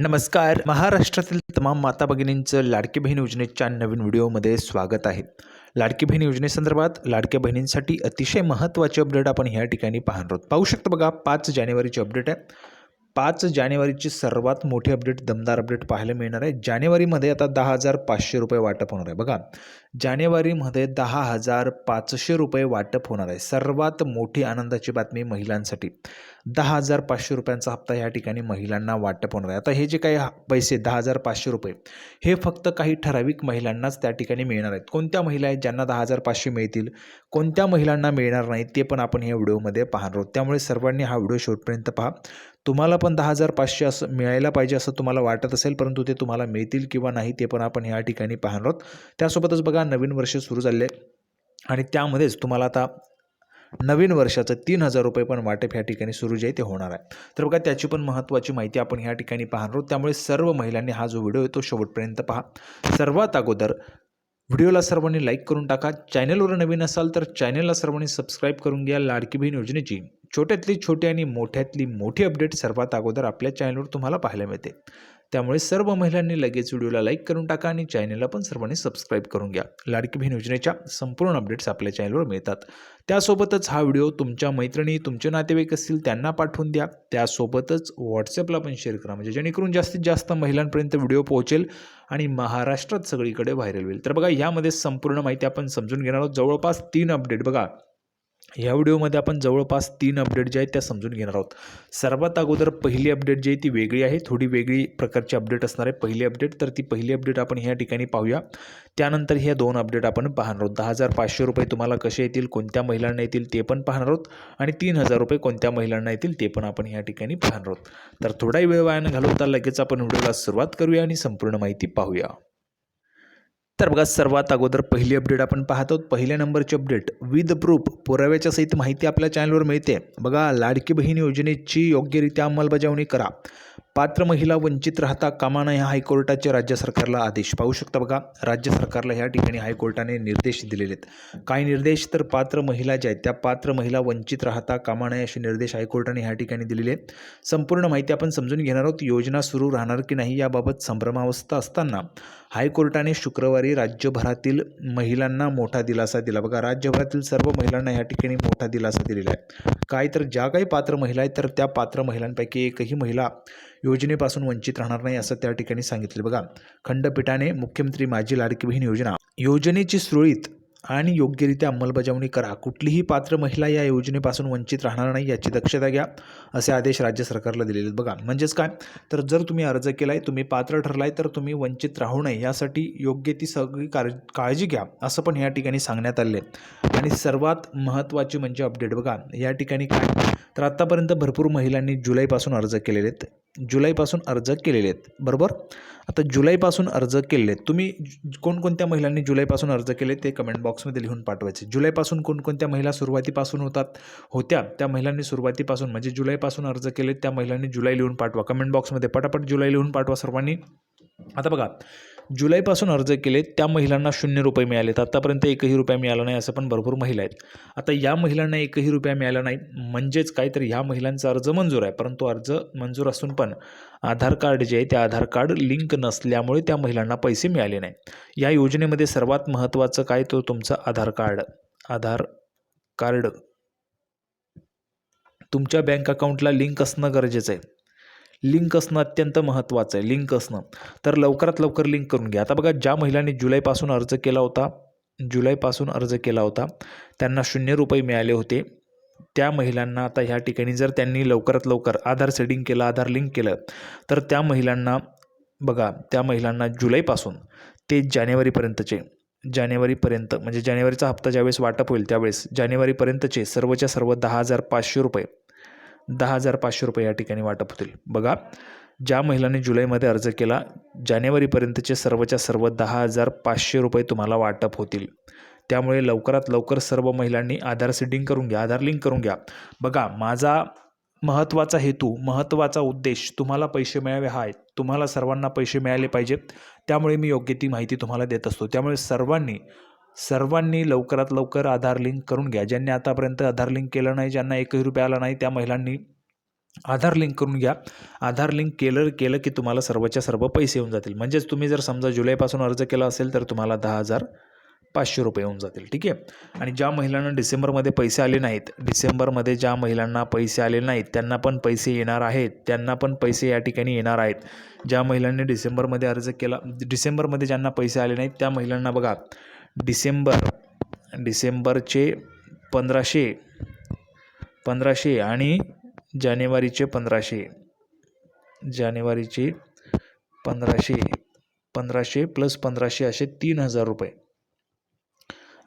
नमस्कार. महाराष्ट्रातील तमाम माता भगिनींचं लाडकी बहीण योजनेच्या नवीन व्हिडिओमध्ये स्वागत आहे. लाडकी बहीण योजनेसंदर्भात लाडक्या बहिणींसाठी अतिशय महत्त्वाचे अपडेट आपण ह्या ठिकाणी पाहणार आहोत. पाहू शकता बघा पाच जानेवारीची अपडेट आहे. पाच जानेवारीची सर्वात मोठी अपडेट दमदार अपडेट पाहायला मिळणार आहे. जानेवारीमध्ये आता दहा हजार पाचशे रुपये वाटप होणार आहे. बघा जानेवारीमध्ये दहा हजार पाचशे रुपये वाटप होणार आहे. सर्वात मोठी आनंदाची बातमी महिलांसाठी. दहा हजार पाचशे रुपयांचा हप्ता या ठिकाणी महिलांना वाटप होणार आहे. आता हे जे काही हा- पैसे दहा हजार पाचशे रुपये हे फक्त काही ठराविक महिलांनाच त्या ठिकाणी मिळणार आहेत. कोणत्या महिला आहेत ज्यांना दहा हजार पाचशे मिळतील कोणत्या महिलांना मिळणार नाही ते पण आपण या व्हिडिओमध्ये पाहणार आहोत. त्यामुळे सर्वांनी हा व्हिडिओ शेवटपर्यंत पहा. तुम्हाला पण दहा हजार पाचशे असं मिळायला पाहिजे असं तुम्हाला वाटत असेल परंतु ते तुम्हाला मिळतील किंवा नाही ते पण आपण या ठिकाणी पाहणार आहोत. त्यासोबतच बघा नवीन वर्ष सुरू झाले आणि त्यामध्येच तुम्हाला आता नवीन वर्षाचं तीन हजार रुपये पण वाटप ह्या ठिकाणी सुरू जे आहे ते होणार आहे. तर बघा त्याची पण महत्त्वाची माहिती आपण ह्या ठिकाणी पाहणार आहोत. त्यामुळे सर्व महिलांनी हा जो व्हिडिओ आहे तो शेवटपर्यंत पहा. सर्वात अगोदर व्हिडिओला सर्वांनी लाईक करून टाका. चॅनलवर नवीन असाल तर चॅनलला सर्वांनी सबस्क्राईब करून घ्या. लाडकी बहीण योजनेची छोट्यातली छोटी आणि मोठ्यातली मोठी अपडेट सर्वात अगोदर आपल्या चॅनलवर तुम्हाला पाहायला मिळते. त्यामुळे सर्व महिलांनी लगेच व्हिडिओला लाईक करून टाका आणि चॅनलला पण सर्वांनी सबस्क्राईब करून घ्या. लाडकी बहीण योजनेच्या संपूर्ण अपडेट्स आपल्या चॅनलवर मिळतात. त्यासोबतच हा व्हिडिओ तुमच्या मैत्रिणी तुमचे नातेवाईक असतील त्यांना पाठवून द्या. त्यासोबतच व्हॉट्सअपला पण शेअर करा म्हणजे जेणेकरून जास्तीत जास्त महिलांपर्यंत व्हिडिओ पोहोचेल आणि महाराष्ट्रात सगळीकडे व्हायरल होईल. तर बघा यामध्ये संपूर्ण माहिती आपण समजून घेणार आहोत. जवळपास तीन अपडेट बघा. ह्या व्हिडिओमध्ये आपण जवळपास तीन अपडेट जे आहेत त्या समजून घेणार आहोत. सर्वात अगोदर पहिली अपडेट जी आहे ती वेगळी आहे थोडी वेगळी प्रकारची अपडेट असणार आहे पहिली अपडेट तर ती पहिली अपडेट आपण ह्या ठिकाणी पाहूया. त्यानंतर ह्या दोन अपडेट आपण पाहणार आहोत. दहा हजार पाचशे रुपये तुम्हाला कसे येतील कोणत्या महिलांना येतील ते पण पाहणार आहोत. आणि तीन हजार रुपये कोणत्या महिलांना येतील ते पण आपण ह्या ठिकाणी पाहणार आहोत. तर थोडाही वेळ वायानं घालवता लगेच आपण व्हिडिओला सुरुवात करूया आणि संपूर्ण माहिती पाहूया. तर बघा सर्वात अगोदर पहिली अपडेट आपण पाहतो पहिल्या नंबरची अपडेट विद प्रूफ पुराव्याच्या सहित माहिती आपल्या चॅनलवर मिळते. बघा लाडकी बहीण योजनेची योग्यरित्या अंमलबजावणी करा. पात्र महिला वंचित राहता कामा नये हायकोर्टाचे राज्य सरकारला आदेश. पाहू शकता बघा राज्य सरकारला ह्या ठिकाणी हायकोर्टाने निर्देश दिलेले आहेत. काही निर्देश? तर पात्र महिला ज्या आहेत त्या पात्र महिला वंचित राहता कामा नये असे निर्देश हायकोर्टाने ह्या ठिकाणी दिलेले आहेत. संपूर्ण माहिती आपण समजून घेणार आहोत. योजना सुरू राहणार की नाही याबाबत संभ्रमावस्था असताना हायकोर्टाने शुक्रवारी राज्यभरातील महिलांना मोठा दिलासा दिला. बघा राज्यभरातील सर्व महिलांना या ठिकाणी मोठा दिलासा दिलेला आहे. काय तर ज्या काही पात्र महिला आहेत तर त्या पात्र महिलांपैकी एकही महिला योजनेपासून वंचित राहणार नाही असं त्या ठिकाणी सांगितलं. बघा खंडपीठाने मुख्यमंत्री माझी लाडकी बहीण योजना योजनेची सुरळीत आणि योग्यरित्या अंमलबजावणी करा. कुठलीही पात्र महिला या योजनेपासून वंचित राहणार नाही याची दक्षता घ्या असे आदेश राज्य सरकारला दिलेले आहेत. बघा म्हणजेच काय? तर जर तुम्ही अर्ज केला आहे तुम्ही पात्र ठरलाय तर तुम्ही वंचित राहू नये. यासाठी योग्य ती सगळी कार काळजी घ्या असं पण या ठिकाणी सांगण्यात आले आणि सर्वात महत्त्वाची म्हणजे अपडेट बघा या ठिकाणी काय? तर आत्तापर्यंत भरपूर महिलांनी जुलैपासून अर्ज केलेले आहेत. जुलैपासून अर्ज केलेले आहेत बरोबर? आता जुलैपासून अर्ज केलेले आहेत. तुम्ही कोणकोणत्या महिलांनी जुलैपासून अर्ज केले ते कमेंट बॉक्समध्ये लिहून पाठवायचे. जुलैपासून कोणकोणत्या महिला सुरुवातीपासून होतात? होत्या. त्या महिलांनी सुरुवातीपासून म्हणजे जुलैपासून अर्ज केले त्या महिलांनी जुलै लिहून पाठवा. कमेंट बॉक्समध्ये पटापट जुलै लिहून पाठवा सर्वांनी. आता बघा जुलैपासून अर्ज केले त्या महिलांना शून्य रुपये मिळालेत. आत्तापर्यंत एकही रुपया मिळाला नाही असं पण भरपूर महिला आहेत. आता या महिलांना एकही रुपया मिळाला नाही म्हणजेच काय तर ह्या महिलांचा अर्ज मंजूर आहे. परंतु अर्ज मंजूर असून पण आधार कार्ड जे आहे ते आधार कार्ड लिंक नसल्यामुळे त्या महिलांना पैसे मिळाले नाही. या योजनेमध्ये सर्वात महत्त्वाचं काय तो तुमचं आधार कार्ड? आधार कार्ड. तुमच्या बँक अकाउंटला लिंक असणं गरजेचं आहे. लिंक असणं अत्यंत महत्त्वाचं आहे लिंक असणं. तर लवकरात लवकर लिंक करून घ्या. आता बघा ज्या महिलांनी जुलैपासून अर्ज केला होता जुलैपासून अर्ज केला होता त्यांना शून्य रुपये मिळाले होते. त्या महिलांना आता ह्या ठिकाणी जर त्यांनी लवकरात लवकर आधार सेडिंग केलं आधार लिंक केलं तर त्या महिलांना बघा त्या महिलांना जुलैपासून ते जानेवारीपर्यंतचे जानेवारीपर्यंत म्हणजे जानेवारीचा हप्ता ज्यावेळेस वाटप होईल त्यावेळेस जानेवारीपर्यंतचे सर्वच्या सर्व दहा हजार पाचशे रुपये दहा हजार पाचशे रुपये या ठिकाणी वाटप होतील. बघा ज्या महिलांनी जुलैमध्ये अर्ज केला जानेवारीपर्यंतचे सर्वच्या सर्व दहा हजार पाचशे रुपये तुम्हाला वाटप होतील. त्यामुळे लवकरात लवकर सर्व महिलांनी आधार सेटिंग करून घ्या आधार लिंक करून घ्या. बघा माझा महत्त्वाचा हेतू महत्त्वाचा उद्देश तुम्हाला पैसे मिळावे हा आहे तुम्हाला सर्वांना पैसे मिळाले पाहिजेत त्यामुळे मी योग्य ती माहिती तुम्हाला देत असतो. त्यामुळे सर्वांनी सर्वांनी लवकरात लवकर आधार लिंक करून घ्या. ज्यांनी आतापर्यंत आधार लिंक केलं नाही ज्यांना एकही रुपया आला नाही त्या महिलांनी आधार लिंक करून घ्या. आधार लिंक केलं केलं की तुम्हाला सर्वच्या सर्व पैसे येऊन जातील. म्हणजेच तुम्ही जर समजा जुलैपासून अर्ज केला असेल तर तुम्हाला दहा हजार पाचशे रुपये येऊन जातील. ठीक आहे? आणि ज्या महिलांना डिसेंबरमध्ये पैसे आले नाहीत डिसेंबरमध्ये ज्या महिलांना पैसे आले नाहीत त्यांना पण पैसे येणार आहेत. त्यांना पण पैसे या ठिकाणी येणार आहेत. ज्या महिलांनी डिसेंबरमध्ये अर्ज केला डिसेंबरमध्ये ज्यांना पैसे आले नाहीत त्या महिलांना बघा. डिसेंबर डिसेंबरचे पंधराशे पंधराशे आणि जानेवारीचे पंधराशे. जानेवारीचे पंधराशे पंधराशे प्लस पंधराशे असे तीन हजार रुपये.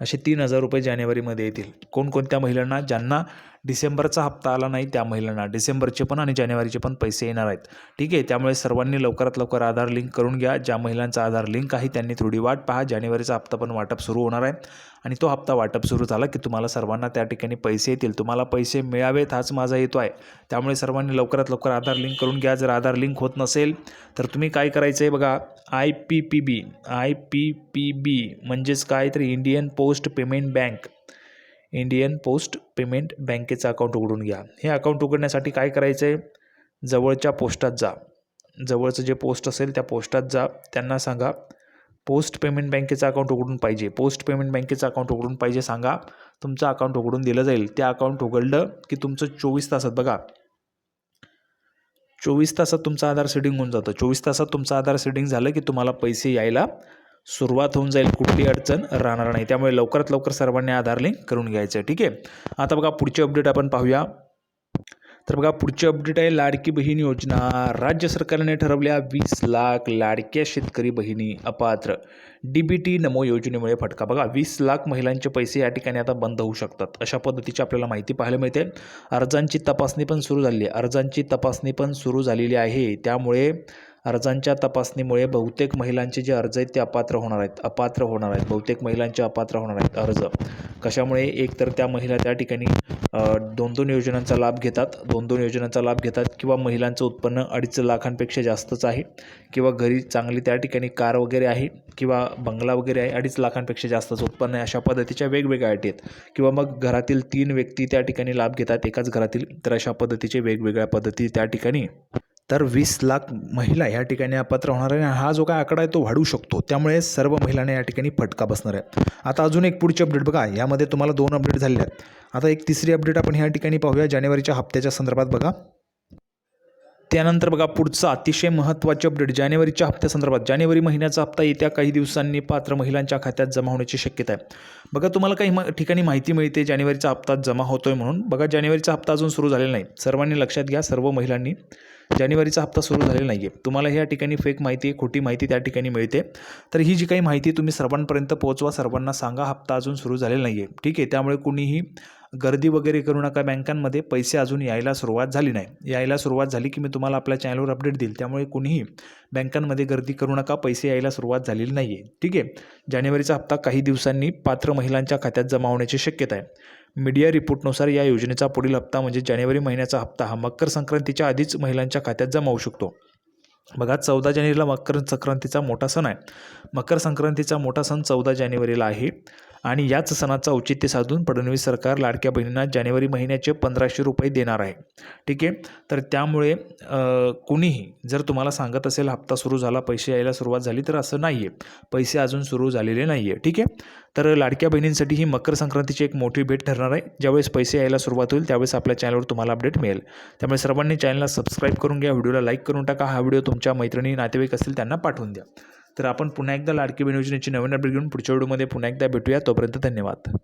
असे तीन हजार रुपये जानेवारीमध्ये येतील. कोणकोणत्या महिलांना? ज्यांना डिसेंबरचा हप्ता आला नाही त्या महिलांना. डिसेंबरचे पण आणि जानेवारीचे पण पैसे येणार आहेत. ठीक आहे त्यामुळे सर्वांनी लवकरात लवकर आधार लिंक करून घ्या. ज्या महिलांचा आधार लिंक आहे त्यांनी थोडी वाट पहा. जानेवारीचा हप्ता पण वाटप सुरू होणार आहे. आणि तो हप्ता वाटप सुरू झाला की तुम्हाला सर्वांना त्या ठिकाणी पैसे येतील. तुम्हाला पैसे मिळावेत हाच माझा हेतू आहे. त्यामुळे सर्वांनी लवकरात लवकर आधार लिंक करून घ्या. जर आधार लिंक होत नसेल तर तुम्ही काय करायचं आहे बघा? I P P B I P P B म्हणजेच काय तर Indian post payment bank Indian post payment बँकेचं अकाउंट उघडून घ्या. हे अकाउंट उघडण्यासाठी काय करायचं आहे जवळच्या पोस्टात जा. जवळचं जे पोस्ट असेल त्या पोस्टात जा. त्यांना सांगा पोस्ट पेमेंट बँकेचं अकाउंट उघडून पाहिजे. पोस्ट पेमेंट बँकेचं अकाउंट उघडून पाहिजे सांगा. तुमचं अकाउंट उघडून दिलं जाईल. ते अकाउंट उघडलं की तुमचं चोवीस तासात बघा. चोवीस तासात तुमचं आधार सेटिंग होऊन जातं. चोवीस तासात तुमचं आधार सेटिंग झालं की तुम्हाला पैसे यायला सुरुवात होऊन जाईल. कुठली अडचण राहणार नाही. त्यामुळे लवकरात लवकर सर्वांनी आधार लिंक करून घ्यायचं आहे. ठीक आहे? आता बघा पुढची अपडेट आपण पाहूया. तर बघा पुढची अपडेट आहे लाडकी बहीण योजना. राज्य सरकारने ठरवल्या वीस लाख लाडक्या शेतकरी बहिणी अपात्र. डी बी टी नमो योजनेमुळे फटका. बघा वीस लाख महिलांचे पैसे या ठिकाणी आता बंद होऊ शकतात. अशा पद्धतीची आपल्याला माहिती पाहायला मिळते. अर्जांची तपासणी पण सुरू झाली आहे. अर्जांची तपासणी पण सुरू झालेली आहे. त्यामुळे अर्जांच्या तपासणीमुळे बहुतेक महिलांचे जे अर्ज आहेत ते अपात्र होणार आहेत. अपात्र होणार आहेत. बहुतेक महिलांचे अपात्र होणार आहेत अर्ज. कशामुळे? एक तर त्या महिला त्या ठिकाणी दोन दोन योजनांचा लाभ घेतात. दोन दोन योजनांचा लाभ घेतात किंवा महिलांचं उत्पन्न अडीच लाखांपेक्षा जास्तच आहे किंवा घरी चांगली त्या ठिकाणी कार वगैरे आहे किंवा बंगला वगैरे आहे अडीच लाखांपेक्षा जास्तच उत्पन्न आहे. अशा पद्धतीच्या वेगवेगळ्या अटी आहेत. किंवा मग घरातील तीन व्यक्ती त्या ठिकाणी लाभ घेतात एकाच घरातील. तर अशा पद्धतीचे वेगवेगळ्या पद्धती त्या ठिकाणी तर वीस लाख महिला या ठिकाणी अपात्र होणार आहे आणि हा जो काय आकडा आहे तो वाढू शकतो. त्यामुळे सर्व महिलांना या ठिकाणी फटका बसणार आहे आता अजून एक पुढची अपडेट बघा. यामध्ये तुम्हाला दोन अपडेट झाले आहेत. आता एक तिसरी अपडेट आपण ह्या ठिकाणी पाहूया. जानेवारीच्या हप्त्याच्या संदर्भात बघा. त्यानंतर बघा पुढचं अतिशय महत्त्वाचे अपडेट जानेवारीच्या हप्त्यासंदर्भात जानेवारी महिन्याचा हप्ता येत्या काही दिवसांनी पात्र महिलांच्या खात्यात जमा होण्याची शक्यता आहे. बघा तुम्हाला काही म ठिकाणी माहिती मिळते जानेवारीचा हप्ता जमा होतोय म्हणून. बघा जानेवारीचा हप्ता अजून सुरू झालेला नाही. सर्वांनी लक्षात घ्या सर्व महिलांनी जानेवारीचा हप्ता सुरू झालेला नाही आहे तुम्हाला ह्या ठिकाणी फेक माहिती खोटी माहिती त्या ठिकाणी मिळते. तर ही जी काही माहिती तुम्ही सर्वांपर्यंत पोहोचवा सर्वांना सांगा हप्ता अजून सुरू झालेला नाही आहे ठीक आहे त्यामुळे कुणीही गर्दी वगैरे करू नका बँकांमध्ये. पैसे अजून यायला सुरुवात झाली नाही. यायला सुरुवात झाली की मी तुम्हाला आपल्या चॅनलवर अपडेट देईल. त्यामुळे कुणीही बँकांमध्ये गर्दी करू नका. पैसे यायला सुरुवात झालेली नाही आहे ठीक आहे? जानेवारीचा हप्ता काही दिवसांनी पात्र महिलांच्या खात्यात जमा होण्याची शक्यता आहे. मीडिया रिपोर्टनुसार या योजनेचा पुढील हप्ता म्हणजे जानेवारी महिन्याचा हप्ता हा मकर संक्रांतीच्या आधीच महिलांच्या खात्यात जमा होऊ शकतो. बघा चौदा जानेवारीला मकर संक्रांतीचा मोठा सण आहे. मकर संक्रांतीचा मोठा सण चौदा जानेवारीला आहे. आणि याच सणाचं औचित्य साधून फडणवीस सरकार लाडक्या बहिणींना जानेवारी महिन्याचे पंधराशे रुपये देणार आहे. ठीक आहे? तर त्यामुळे कुणीही जर तुम्हाला सांगत असेल हप्ता सुरू झाला पैसे यायला सुरुवात झाली तर असं नाही आहे पैसे अजून सुरू झालेले नाही आहे ठीक आहे? तर लाडक्या बहिणींसाठी ही मकर संक्रांतीची एक मोठी भेट ठरणार आहे. ज्यावेळेस पैसे यायला सुरुवात होईल त्यावेळेस आपल्या चॅनलवर तुम्हाला अपडेट मिळेल. त्यामुळे सर्वांनी चॅनलला सबस्क्राईब करून घ्या व्हिडिओला लाईक करून टाका. हा व्हिडिओ तुमच्या मैत्रिणी नातेवाईक असतील त्यांना पाठवून द्या. तर आपण पुन्हा एकदा लाडकी बहीण योजनेची नवीन अपडेट घेऊन पुढच्या व्हिडिओमध्ये पुन्हा एकदा भेटूया. तोपर्यंत धन्यवाद.